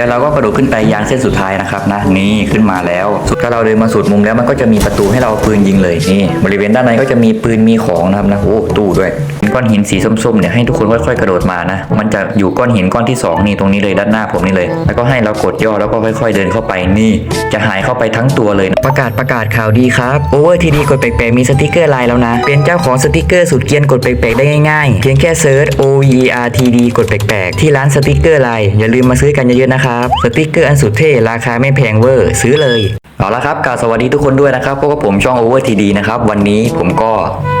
แล้วเราก็กระโดดขึ้นไปยานเส้นสุดท้ายนะครับนะนี่ขึ้นมาแล้วถ้าเราเดินมาสุดมุมแล้วมันก็จะมีประตูให้เราปืนยิงเลยนี่บริเวณด้านในก็จะมีปืนมีของนะครับนะโอ้ตู้ด้วยก้อนหินสีส้มๆเนี่ยให้ทุกคนค่อยๆกระโดดมานะมันจะอยู่ก้อนหินก้อนที่สองนี่ตรงนี้เลยด้านหน้าผมนี่เลย แล้วก็ให้เรากดย่อแล้วก็ค่อยๆเดินเข้าไปนี่ จะหายเข้าไปทั้งตัวเลยนะประกาศประกาศข่าวดีครับโอเวอร์ทีดีกดแปลกๆมีสติกเกอร์ไลน์แล้วนะ เป็นเจ้าของสติกเกอร์สุดเกียนกดแปลกๆได้ง่ายๆเพียงแค่เซิร์ช O V E R T D กดแปลกๆที่ร้านสติกเกอร์ไลน์อย่าลืมมาซื้อกันเยอะๆนะครับสติกเกอร์อันสุดเท่ราคาไม่แพงเวอร์ ซื้อเลย เอาละครับกล่าวสวัสดีทุกคนด้วยนะครับพวกบผมช่อง Over TD นะครับ วันนี้ผมก็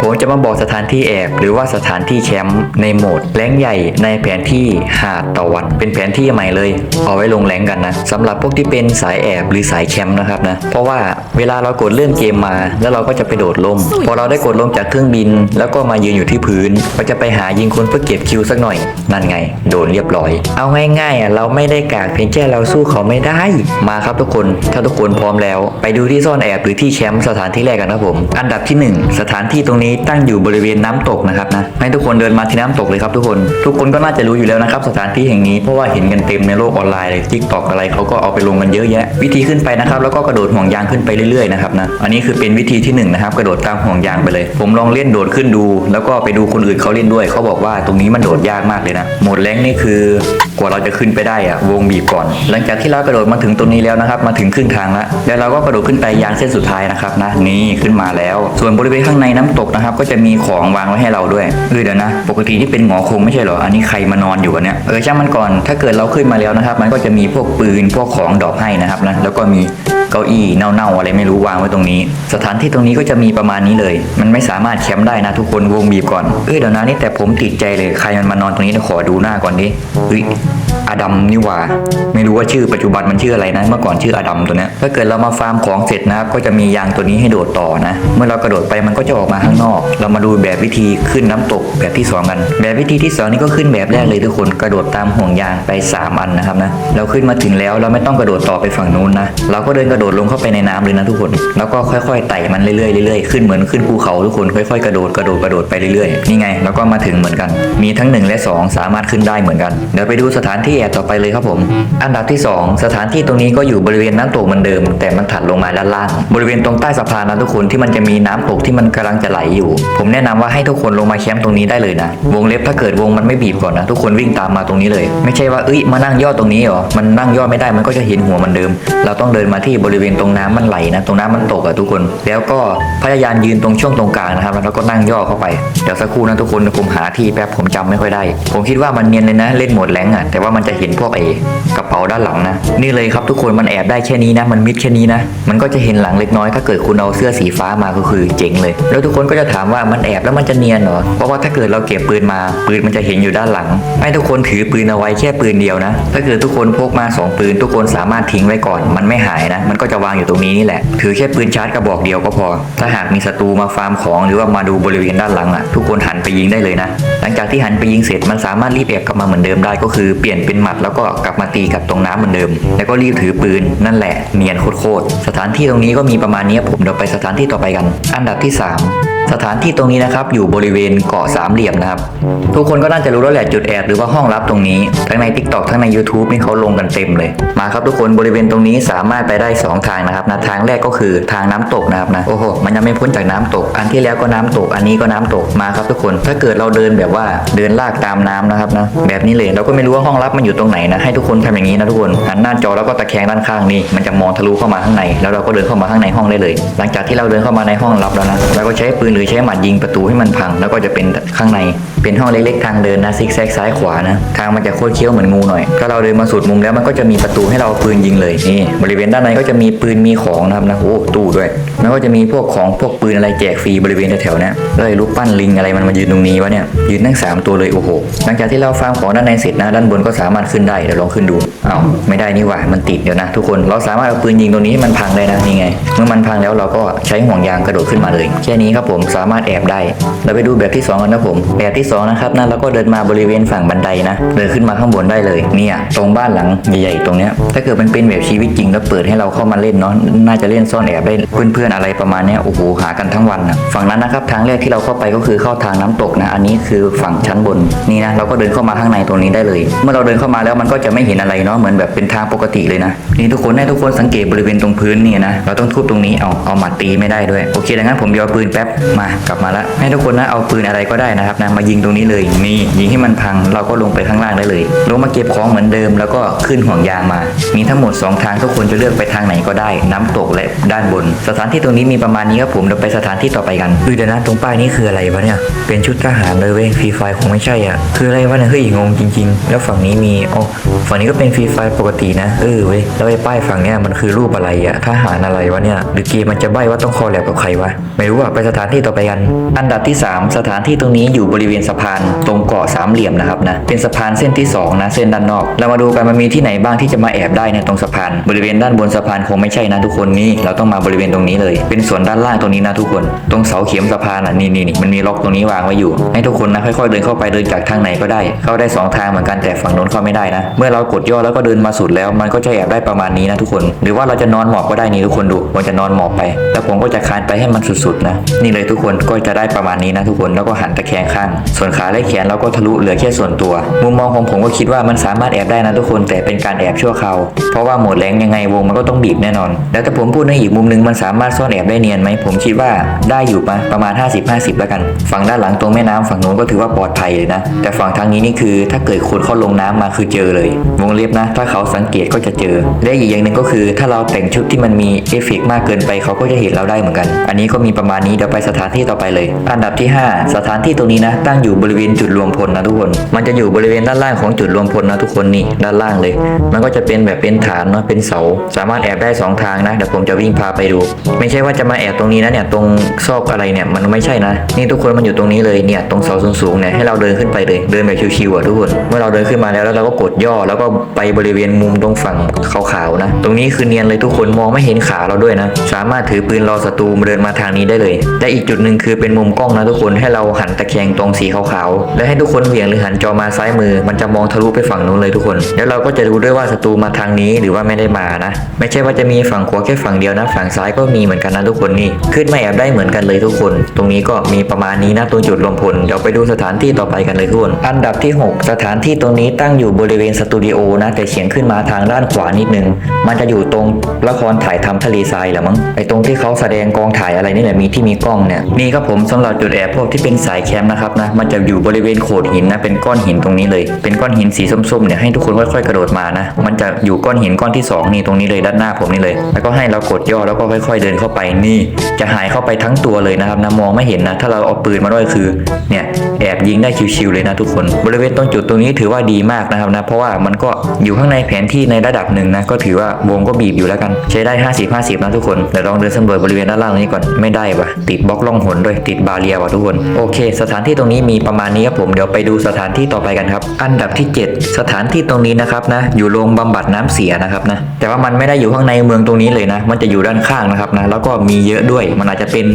ผมจะมาบอกสถานที่แอบหรือว่าสถานที่แคมป์ในโหมดแรงใหญ่ในแผนที่หาดตะวัน เป็นแผนที่ใหม่เลย เอาไว้ลงแรงกันนะสำหรับพวกที่เป็นสายแอบหรือสายแคมป์นะครับนะเพราะว่าเวลาเรากดเริ่มเกมมา แล้วเราก็จะไปโดดลงพอเราได้กดลงจากเครื่องบิน แล้วก็มายืนอยู่ที่พื้นก็จะไปหายิงคนเพื่อเก็บคิวสักหน่อยนั่นไง โดนเรียบร้อย เอาง่ายๆอะเราไม่ได้กากเพียงแค่เราสู้เขาไม่ได้มาครับทุกคนถ้าทุกคนพร้อมแล้วไปดูที่ซ่อนแอบหรือที่แคมป์สถานที่แรกกันครับผม อันดับที่หนึ่งสถานที่ตรงนี้ตั้งอยู่บริเวณน้ำตกนะครับนะให้ทุกคนเดินมาที่น้ำตกเลยครับทุกคน ทุกคนก็น่าจะรู้อยู่แล้วนะครับสถานที่แห่งนี้เพราะว่าเห็นกันเต็มในโลกออนไลน์เลยทิกตอกอะไรเขาก็เอาไปลงกันเยอะแยะ วิธีขึ้นไปนะครับแล้วก็กระโดดห่วงยางขึ้นไปเรื่อยๆนะครับนะอันนี้คือเป็นวิธีที่หนึ่งนะครับกระโดดตามห่วงยางไปเลย ผมลองเล่นโดดขึ้นดู แล้วก็ไปดูคนอื่นเขาเล่นด้วยเขาบอกว่าตรงนี้มันโดดยากมากเลยนะหมดแรงนี่คือ กว่าเราจะขึ้นไปได้อะวงบีบก่อน หลังจากที่เรากระโดดมาถึงตรงนี้แล้วนะครับ มาถึงครึ่งทางแล้วแล้วเราก็กระโดดขึ้นไปยานเส้นสุดท้ายนะครับนะนี่ขึ้นมาแล้ว ส่วนบริเวณข้างในน้ำตกนะครับ ก็จะมีของวางไว้ให้เราด้วยเออเดี๋ยวนะ ปกติที่เป็นหงอคงไม่ใช่เหรออันนี้ใครมานอนอยู่กันเนี่ยเออช่างมันก่อนถ้าเกิดเราขึ้นมาแล้วนะครับ มันก็จะมีพวกปืนพวกของดอกให้นะครับนะแล้วก็มี เก้าอี้เน่าๆอะไรไม่รู้วางไว้ตรงนี้ สถานที่ตรงนี้ก็จะมีประมาณนี้เลย มันไม่สามารถแคมป์ได้นะทุกคนวงบีบก่อนเออเดี๋ยวนะนี่แต่ผมติดใจเลยใครมันมานอนตรงนี้เดี๋ยวขอดูหน้าก่อนดิเฮ้ยอดัมนี่ว่า ไม่รู้ว่าชื่อปัจจุบันมันชื่ออะไรนะ เมื่อก่อนชื่ออดัมตัวนี้ถ้าเกิดเรามาฟาร์มของเสร็จนะ ก็จะมียางตัวนี้ให้โดดต่อนะ เมื่อเรากระโดดไปมันก็จะออกมาข้างนอก เรามาดูแบบวิธีขึ้นน้ำตกแบบที่สองกัน แบบวิธีที่สองนี่ก็ขึ้นแบบแรกเลยทุกคนกระโดดตามห่วงยางไปสามอันนะครับนะเราขึ้นมาถึงแล้วเราไม่ต้องกระโดดต่อไปฝั่งนู้นนะเราก็เดินกระโดดลงเข้าไปในน้ำเลยนะทุกคน แล้วก็ค่อยๆไต่มันเรื่อยๆเรื่อยๆขึ้นเหมือนขึ้นภูเขาทุกคนค่อยๆกระโดดกระโดดกระโดดไปเรื่อยๆนี่ไง แล้วก็มาถึงเหมือนกัน มีทั้งหนึ่งและสองสามารถขึ้นได้เหมือนกันเดี๋ยวไปดูสถานที่แอบต่อไปเลยครับผม อันดับที่ 2 สถานที่ตรงนี้ก็อยู่บริเวณน้ำตกเหมือนเดิม แต่มันถัดลงมาด้านล่าง บริเวณตรงใต้สะพานนะทุกคนที่มันจะมีน้ำตกที่มันกำลังจะไหลอยู่ ผมแนะนำว่าให้ทุกคนลงมาแคมป์ตรงนี้ได้เลยนะ วงเล็บถ้าเกิดวงมันไม่บีบก่อนนะทุกคนวิ่งตามมาตรงนี้เลย ไม่ใช่ว่าเอ้ยมานั่งย่อตรงนี้หรอ มันนั่งย่อไม่ได้มันก็จะเห็นหัวมันเดิม เราต้องเดินมาที่บริเวณตรงน้ำมันไหลนะตรงน้ำมันตกอะทุกคน แล้วก็พยายามยืนตรงช่วงตรงกลางนะครับแล้วก็นั่งย่อเข้าไปเดี๋ยวสักครู่นะทุกคนผมหาที่แป๊บผมจำไม่ค่อยได้ ผมคิดว่ามันเนียนเลยนะเล่นหมดแรงอะแต่ว่ามันจะเห็นพวกไอ้กระเป๋าด้านหลังนะ นี่เลยครับทุกคนมันแอบได้แค่นี้นะ มันมิดแค่นี้นะ มันก็จะเห็นหลังเล็กน้อย ถ้าเกิดคุณเอาเสื้อสีฟ้ามาก็คือเจ๋งเลย แล้วทุกคนก็จะถามว่ามันแอบแล้วมันจะเนียนเหรอ เพราะว่าถ้าเกิดเราเก็บปืนมา ปืนมันจะเห็นอยู่ด้านหลัง ให้ทุกคนถือปืนเอาไว้แค่ปืนเดียวนะ ถ้าเกิดทุกคนพกมาสองปืน ทุกคนสามารถทิ้งไว้ก่อน มันไม่หายนะ มันก็จะวางอยู่ตรงนี้นี่แหละ ถือแค่ปืนชาร์จกระบอกเดียวก็พอ ถ้าหากมีศัตรูมาฟาร์มของ หรือว่ามาดูบริเวณด้านหลังอะ ทุกคนหันไปยิงได้เลยนะ หลังจากที่หันไปยิงเสร็จมันสามารถรีบแอบกลับมาเหมือนเดิมได้ก็คือเปลี่ยนเป็นหมัดแล้วก็กลับมาตีกับตรงน้ำเหมือนเดิม แล้วก็รีบถือปืนนั่นแหละเนียนโคตรๆสถานที่ตรงนี้ก็มีประมาณนี้ผมเดี๋ยวไปสถานที่ต่อไปกัน อันดับที่ 3 สถานที่ตรงนี้นะครับอยู่บริเวณเกาะสามเหลี่ยมนะครับ ทุกคนก็น่าจะรู้แล้วแหละจุดแอบหรือว่าห้องลับตรงนี้ ทั้งใน TikTok ทั้งใน YouTube นี่เขาลงกันเต็มเลย มาครับทุกคนบริเวณตรงนี้สามารถไปได้ 2 ทางนะครับนะทางแรกก็คือทางน้ำตกนะครับนะโอ้โหมันยังไม่พ้นจากน้ำตก อันที่แล้วก็น้ำตก อันนี้ก็น้ำตกมาครับทุกคน ถ้าเกิดเราเดินแบบว่าเดินลากตามน้ำนะครับนะแบบนี้เลยเราก็ไม่รู้ว่าห้องลับมันอยู่ตรงไหนนะให้ทุกคนทำอย่างนี้นะทุกคนหันหน้าจอแล้วก็ตะแคงด้านข้างนี่มันจะมองทะลุเข้ามาข้างใน แล้วเราก็เดินเข้ามาข้างในห้องได้เลย หลังจากที่เราเดินเข้ามาในห้องลับแล้วนะเราก็ใช้ปืนหรือใช้หมัดยิงประตูให้มันพัง แล้วก็จะเป็นข้างใน เป็นห้องเล็กๆทางเดินนะซิกแซกซ้ายขวานะ ทางมันจะโคตรเคี้ยวเหมือนงูหน่อย ถ้าเราเดินมาสุดมุมแล้วมันก็จะมีประตูให้เราเอาปืนยิงเลย นี่ บริเวณด้านในก็จะมีปืนมีของนะครับนะ โอ้ตู้ด้วย แล้วก็จะมีพวกของพวกปืนอะไรแจกฟรีบริเวณแถวๆนี้ยแล้วไอ้รูปปั้นลิงอะไรมันมายืนตรงนี้วะเนี่ย ยืนทั้งสามตัวเลยโอ้โห หลังจากที่เราฟาร์มของด้านในเสร็จนะ ด้านบนก็สามารถขึ้นได้ เดี๋ยวลองขึ้นดูอ้าวไม่ได้นี่หว่า มันติดเดี๋ยวนะ ทุกคน เราสามารถเอาปืนยิงตรงนี้ให้มันพังได้นะ นี่ไง เมื่อมันพังแล้วเราก็ใช้ห่วงยางกระโดดขึ้นมาเลย แค่นี้ครับผมสามารถแอบได้ เราไปดูแบบที่สองกันนะผม แบบที่สองนะครับนะเราก็เดินมาบริเวณฝั่งบันไดนะ เดินขึ้นมาข้างบนได้เลยเนี่ยตรงบ้านหลังใหญ่ๆตรงเนี้ยถ้าเกิดมันเป็นแบบชีวิตจริงแล้วเปิดให้เราเข้ามาเล่นเนาะน่าจะเล่นซ่อนแอบได้เพื่อนๆอะไรประมาณเนี้ยโอ้โหหากันทั้งวันนะฝั่งนั้นนะครับทางแรกที่เราเข้าไปก็คือเข้าทางน้ำตกนะอันนี้คือฝั่งชั้นบนนี่นะเราก็เดินเข้ามาข้างในตรงนี้ได้เลย เมื่อเราเดินเข้ามาแล้วมันก็จะไม่เห็นอะไรเนาะเหมือนแบบเป็นทางปกติเลยนะนี่ทุกคนให้ทุกคนสังเกตบริเวณตรงพื้นเนี่ยนะเราต้องทุบตรงนี้เอาเอาหมัดตีไม่ได้ด้วยโอเคดังนั้นผมยอปืนแป๊บมากลับมาละให้ทุกคนนะเอาปืนอะไรก็ได้นะครับนะมายิงตรงนี้เลยนี่ยิงให้มันพังเราก็ลงไปข้างล่างได้เลย ลงมาเก็บของเหมือนเดิม แล้วก็ขึ้นห่วงยางมา มีทั้งหมด 2 ทางทุกคนจะเลือกไปทางไหนก็ได้ น้ำตกและด้านบน สถานที่ตรงนี้มีประมาณนี้ครับผมเราไปสถานที่ต่อไปกันเฮ้ยเดี๋ยวนะตรงป้ายนี้คืออะไรวะเนี่ยเป็นชุดทหารเลยเว้ยฟรีไฟคงไม่ใช่อะคืออะไรวะเนี่ยเฮ้ยงงจริง ๆ แล้วฝั่งนี้มีอ๋อฝั่งนี้ก็เป็นฟรีไฟปกตินะเออเว้ยแล้วไอ้ป้ายฝั่งเนี้ยมันคือรูปอะไรอะทหารอะไรวะเนี่ยหรือเกมมันจะใบ้ว่าต้องคอแลบกับใครวะไม่รู้อะไปสถานที่ต่อไปกัน อันดับที่ 3 สถานที่ตรงนี้อยู่บริเวณสะพานตรงเกาะสามเหลี่ยมนะครับนะเป็นสะพานเส้นที่สองนะเส้นด้านนอก เรามาดูกันมันมีที่ไหนบ้างที่จะมาแอบได้ในตรงสะพานบริเวณด้านบนสะพานคงไม่ใช่นะทุกคนนี่เราต้องมาบริเวณตรงนี้เลย เป็นส่วนด้านล่างตรงนี้นะทุกคน ตรงเสาเข็มสะพานอะนี่นี่นี่มันมีล็อกตรงนี้วางไว้อยู่ ให้ทุกคนนะค่อยๆเดินเข้าไปเดินจากทางไหนก็ได้ เข้าได้สองทางเหมือนกันแต่ฝั่งโน้นเข้าไม่ได้นะ เมื่อเรากดย่อแล้วก็เดินมาสุดแล้ว มันก็จะแอบได้ประมาณนี้นะทุกคน หรือว่าเราจะนอนหมอบก็ได้นี่ทุกคนดูผมจะนอนหมอบไป แล้วผมก็จะคานไปให้มันสุดๆนะนี่เลยทุกคนก็จะได้ประมาณนี้นะทุกคนแล้วก็หันตะแคงข้าง ส่วนขาและแขนเราก็ทะลุเหลือแค่ส่วนตัว มุมมองของผมก็คิดว่ามันสามารถแอบได้นะทุกคนแต่เป็นการแอบชั่วคราวเพราะว่าหมดแรงยังไงวงมันก็ต้องบีบแน่นอน แล้วถ้าผมพูดในอีกมุมหนึงมันสามารถซ่อนแอบได้เนียนไหมผมคิดว่าได้อยู่ปะประมาณ 50-50 แล้วกันฝั่งด้านหลังตรงแม่น้ำฝั่งนู้นก็ถือว่าปลอดภัยเลยนะ แต่ฝั่งทางนี้นี่คือถ้าเกิดคนเข้าลงน้ำมาคือเจอเลย วงเล็บนะ ถ้าเขาสังเกตก็จะเจอและอีกอย่างหนึ่งก็คือ ถ้าเราแต่งชุดที่มันมีเอฟเฟกมากเกินไปเขาก็จะเห็นเราได้เหมือนกัน อันนี้ก็มีประมาณนี้เดี๋ยวไปสถถานที่ต่อไปเลย อันดับที่ 5 สถานที่ตรงนี้นะ ตั้งอยู่บริเวณจุดรวมพลนะทุกคน มันจะอยู่บริเวณด้านล่างของจุดรวมพลนะทุกคนนี่ด้านล่างเลย มันก็จะเป็นแบบเป็นฐานเนาะเป็นเสา สามารถแอบได้สองทางนะเดี๋ยวผมจะวิ่งพาไปดู ไม่ใช่ว่าจะมาแอบตรงนี้นะเนี่ยตรงซอกอะไรเนี่ยมันไม่ใช่นะ นี่ทุกคนมันอยู่ตรงนี้เลยเนี่ยตรงเสาสูงๆเนี่ยให้เราเดินขึ้นไปเลยเดินแบบชิวๆอะทุกคน เมื่อเราเดินขึ้นมาแล้วแล้วเราก็กดย่อแล้วก็ไปบริเวณมุมตรงฝั่งขาวๆนะ ตรงนี้คือเนียนเลยทุกคนมองไม่เห็นขาเราด้วยนะ สามารถถือปืนรอศัตรูเดินมาทางนี้ได้เลยและอีกจุดหนึ่งคือเป็นมุมกล้องนะทุกคนให้เราหันตะแคงตรงสีขาวๆและให้ทุกคนเหวี่ยงหรือหันจอมาซ้ายมือ มันจะมองทะลุไปฝั่งนู้นเลยทุกคน แล้วเราก็จะรู้ด้วยว่าศัตรูมาทางนี้หรือว่าไม่ได้มานะ ไม่ใช่ว่าจะมีฝั่งขวาแค่ฝั่งเดียวนะ ฝั่งซ้ายก็มีเหมือนกันนะทุกคนนี่ขึ้นมาแอบได้เหมือนกันเลยทุกคน ตรงนี้ก็มีประมาณนี้นะตรงจุดรวมพลเดี๋ยวไปดูสถานที่ต่อไปกันเลยทุกคนอันดับที่ 6 สถานที่ตรงนี้ตั้งอยู่บริเวณสตูดิโอนะแต่เฉียงขึ้นมาทางด้านขวานิดนึง มันจะอยู่ตรงละครถ่ายทำทะเลทรายแหละมั้งไอตรงที่เขาแสดงกองถ่ายอะไรนี่แหละมีที่มีกล้องเนี่ยนี่ครับผมสำหรับจุดแอบพวกที่เป็นสายแคมป์นะครับนะมันจะอยู่บริเวณโขดหินนะเป็นก้อนหินตรงนี้เลย เป็นก้อนหินสีส้มๆเนี่ยให้ทุกคนค่อยๆกระโดดมานะ มันจะอยู่ก้อนหินก้อนที่สองนี่ตรงนี้เลยด้านหน้าผมนี่เลย แล้วก็ให้เรากดย่อแล้วก็ค่อย ๆ เดินเข้าไปนี่ จะหายเข้าไปทั้งตัวเลยนะครับนะมองไม่เห็นนะ ถ้าเราเอาปืนมาด้วยคือเนี่ยแอบยิงได้ชิวๆเลยนะทุกคน บริเวณตรงจุดตรงนี้ถือว่าดีมากนะครับนะเพราะว่ามันก็อยู่ข้างในแผนที่ในระดับหนึ่งนะก็ถือว่าวงก็บีบอยู่แล้วกัน ใช้ได้ 50 50นะทุกคนเดี๋ยวลองเดินสำรวจบริเวณด้านล่างนี้ก่อนไม่ได้ว่ะติดบล็อกล่องหนด้วยติดบาเรียว่ะทุกคน โอเค สถานที่ตรงนี้มีประมาณนี้ครับผมเดี๋ยวไปดูสถานที่ต่อไปกันครับ อันดับที่ 7 สถานที่ตรงนี้นะครับนะ อยู่โรงบำบัดน้ำเสียนะครับนะแต่ว่ามันไม่ได้อยู่ข้างในเมืองตรงนี้เลยนะ มันจะอยู่ด้านข้างนะครับนะแล้วก็มีเยอะด้วยมันอาจจะเป็น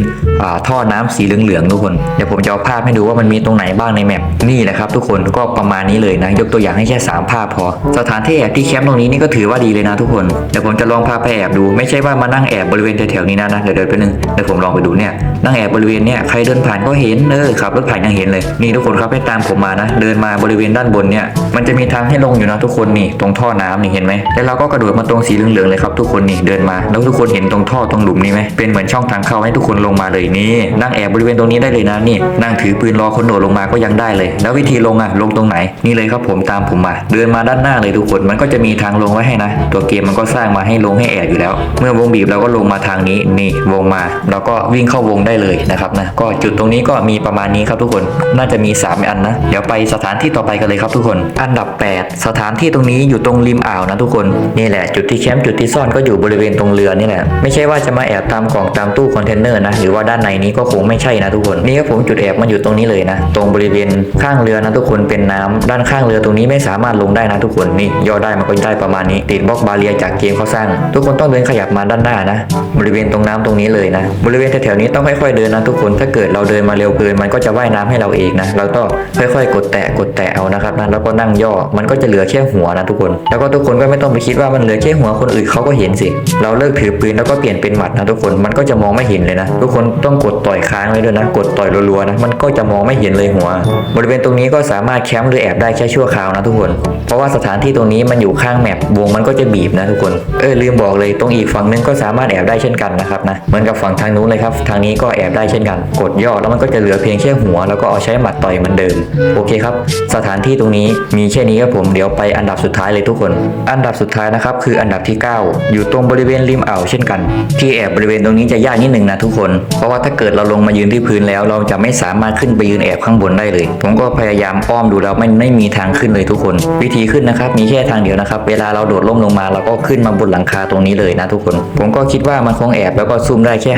อ่าท่อน้ำสีเหลืองๆทุกคนเดี๋ยวผมจะเอาภาพให้ดูว่ามันมีตรงไหนบ้างในแมปนี่แหละครับทุกคนก็ประมาณนี้เลยนะ ยกตัวอย่างให้แค่สามภาพพอ สถานที่แอบที่แคมป์ตรงนี้นี่ก็ถือว่าดีเลยนะทุกคนเดี๋ยวผมจะลองพาไปแอบดู ไม่ใช่ว่ามานั่งแอบบริเวณแถวๆนี้นะนะเดี๋ยวเดินไปนึงเดี๋ยวผมลองไปดูเนี่ยนั่งแอบบริเวณเนี่ยใครเดินผ่านก็เห็นเออขับรถผ่านยังเห็นเลยนี่ทุกคนครับให้ตามผมมานะ เดินมาบริเวณด้านบนเนี่ยมันจะมีทางให้ลงอยู่นะทุกคนนี่ตรงท่อน้ำนี่เห็นไหมแล้วเราก็กระโดดมาตรงสีเหลืองๆเลยครับทุกคนนี่เดินมา แล้วทุกคนเห็นตรงท่อตรงหลุมนี่ไหมเป็นเหมือนช่องทางเข้าให้ทุกคนลงมาเลยนี่นั่งแอบบริเวณตรงนี้ได้เลยนะนี่นั่งถือปืนรอคนโดดลงมาก็ยังได้เลย แล้ววิธีลงอะลงตรงไหนนี่เลยครับผมตามผมมา เดินมาด้านหน้าเลยทุกคนมันก็จะมีทางลงไว้ให้นะ ตัวเกมมันก็สร้างมาให้ลงให้แอบอยู่แล้ว เมื่อวงบีบเราก็ลงมาทางนี้นี่วงมาเราก็วิ่งเข้าวงได้เลยนะครับนะก็จุดตรงนี้ก็มีประมาณนี้ครับทุกคนน่าจะมี 3 อันนะ เดี๋ยวไปสถานที่ต่อไปกันเลยครับทุกคน อันดับ 8 สถานที่ตรงนี้อยู่ตรงริมอ่าวนะทุกคนนี่แหละจุดที่แคมป์จุดที่ซ่อนก็อยู่บริเวณตรงเรือนี่แหละไม่ใช่ว่าจะมาแอบตามกล่องตามตู้คอนเทนเนอร์นะหรือว่าด้านในนี้ก็คงไม่ใช่นะทุกคนนี่ครับผมจุดแอบมันอยู่ตรงนี้เลยนะตรงบริเวณข้างเรือนะทุกคนเป็นน้ำด้านข้างเรือตรงนี้ไม่สามารถลงได้นะทุกคนนี่ย่อได้มันก็ได้ประมาณนี้ติดบล็อกบาเรียจากเกมเขาสร้าง ทุกคนต้องเดินขยับมาด้านหน้านะ บริเวณตรงน้ำตรงนี้เลยนะ บริเวณแถวๆนี้ต้องค่อยๆเดินนะทุกคนถ้าเกิดเราเดินมาเร็วเกิน มันก็จะว่ายน้ำให้เราเองนะเราต้องค่อยๆ กดแตะกดแตะเอานะครับนะแล้วก็นั่งย่อมันก็จะเหลือแค่หัวนะทุกคน แล้วก็ทุกคนก็ไม่ต้องไปคิดว่ามันเหลือแค่หัวคนอื่นเขาก็เห็นสิ เราเลิกถือปืนแล้วก็เปลี่ยนเป็นหมัดนะทุกคนมันก็จะมองไม่เห็นเลยนะ ทุกคนต้องกดต่อยค้างไว้ด้วยนะกดต่อยรัวๆนะมันก็จะมองไม่เห็นเลยหัว บริเวณตรงนี้ก็สามารถแคมป์หรือแอบได้แค่ชั่วคราวนะทุกคน เพราะว่าสถานที่ตรงนี้มันอยู่ข้างแมปวงมันก็จะบีบนะทุกคนเออลืมบอกเลยตรงอีกฝั่งนึงก็สามารถแอบได้เช่นกันนะครับนะเหมือนกับฝั่งทางนู้นเลยครับทางนี้ก็แอบได้เช่นกัน กดย่อแล้วมันก็จะเหลือเพียงแค่หัว แล้วก็เอาใช้หมัดต่อยเหมือนเดิม โอเคครับ สถานที่ตรงนี้มีแค่นี้ครับผมเดี๋ยวไปอันดับสุดท้ายเลยทุกคน อันดับสุดท้ายนะครับคืออันดับที่ 9 อยู่ตรงบริเวณริมอ่าวเช่นกัน ที่แอบบริเวณตรงนี้จะยากนิดหนึ่งนะทุกคน เพราะว่าถ้าเกิดเราลงมายืนที่พื้นแล้ว เราจะไม่สามารถขึ้นไปยืนแอบข้างบนได้เลย ผมก็พยายามอ้อมดูแล้วไม่ไม่มีทางขึ้นเลยทุกคน วิธีขึ้นนะครับมีแค่ทางเดียวนะครับ เวลาเราโดดล่มลงมาเราก็ขึ้นมาบนหลังคาตรงนี้เลยนะทุกคน ผมก็คิดว่ามันคงแอบแล้วก็ซูมได้แค่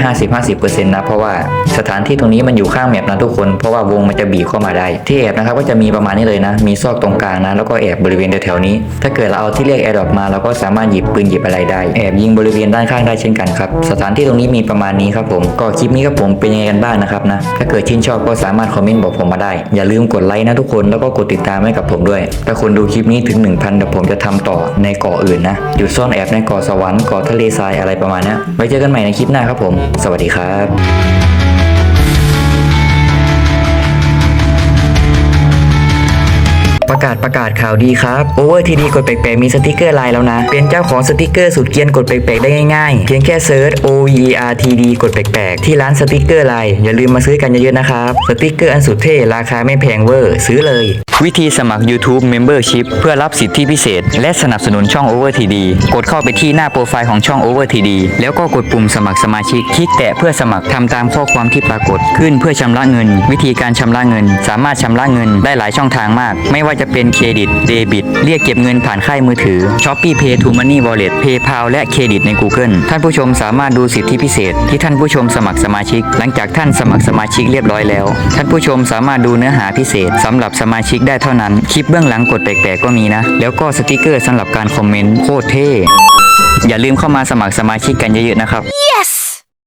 50-50%นะเพราะว่าสถานที่ตรงนี้มันอยู่ข้างแมปนะทุกคน เพราะว่าวงมันจะบีบเข้ามาได้ ที่แอบนะครับก็จะมีประมาณนี้เลยนะ มีซอกตรงกลางนะ แล้วก็แอบบริเวณแถวๆนี้ ถ้าเกิดเราเอาที่เรียกแอร์ดรอปมาเราก็สามารถหยิบปืนหยิบอะไรได้ แอบยิงบริเวณด้านข้างได้เช่นกันครับ สถานที่ตรงนี้มีประมาณนี้ครับผม ก็คลิปนี้ครับผมเป็นยังไงกันบ้างนะครับนะ ถ้าเกิดชื่นชอบก็สามารถคอมเมนต์บอกผมมาได้ อย่าลืมกดไลค์นะทุกคน แล้วก็กดติดตามให้กับผมด้วย ถ้าคนดูคลิปนี้ถึง 1,000เดี๋ยวผมจะทำต่อในเกาะอื่นนะ อยู่ซ่อนแอบในเกาะสวรรค์เกาะทะเลทรายอะไรประมาณนี้ไว้เจอกันใหม่ในคลิปหน้าครับผม สวัสดีครับ ประกาศประกาศข่าวดีครับ Over TD กดแปลกๆมีสติกเกอร์ไลน์แล้วนะ เป็นเจ้าของสติกเกอร์สุดเกียนกดแปลกๆได้ง่ายๆ เพียงแค่เซิร์ช O V E R T D กดแปลกๆ ที่ร้านสติกเกอร์ไลน์อย่าลืมมาซื้อกันเยอะๆนะครับสติกเกอร์อันสุดเท่ราคาไม่แพงเวอร์ซื้อเลย วิธีสมัคร YouTube Membership เพื่อรับสิทธิพิเศษ และสนับสนุนช่อง Over TD กดเข้าไปที่หน้าโปรไฟล์ของช่อง Over TD แล้วก็กดปุ่มสมัครสมาชิก คลิกแตะเพื่อสมัครทำตามข้อความที่ปรากฏ ขึ้นเพื่อชำระเงิน วิธีการชำระเงิน สามารถชำระเงินได้หลายช่องทางมาก ไม่ว่าจะเป็นเครดิตเดบิตเรียกเก็บเงินผ่านค่ายมือถือ Shopee Pay to Money Wallet PayPal และเครดิตใน Google ท่านผู้ชมสามารถดูสิทธิพิเศษ ที่ท่านผู้ชมสมัครสมาชิก หลังจากท่านสมัครสมาชิกเรียบร้อยแล้ว ท่านผู้ชมสามารถดูเนื้อหาพิเศษสำหรับสมาชิกได้เท่านั้น คลิปเบื้องหลังกดแปลกๆก็มีนะ แล้วก็สติกเกอร์สำหรับการคอมเมนต์โคตรเท่อย่าลืมเข้ามาสมัครสมาชิกกันเยอะๆนะครับ Yes!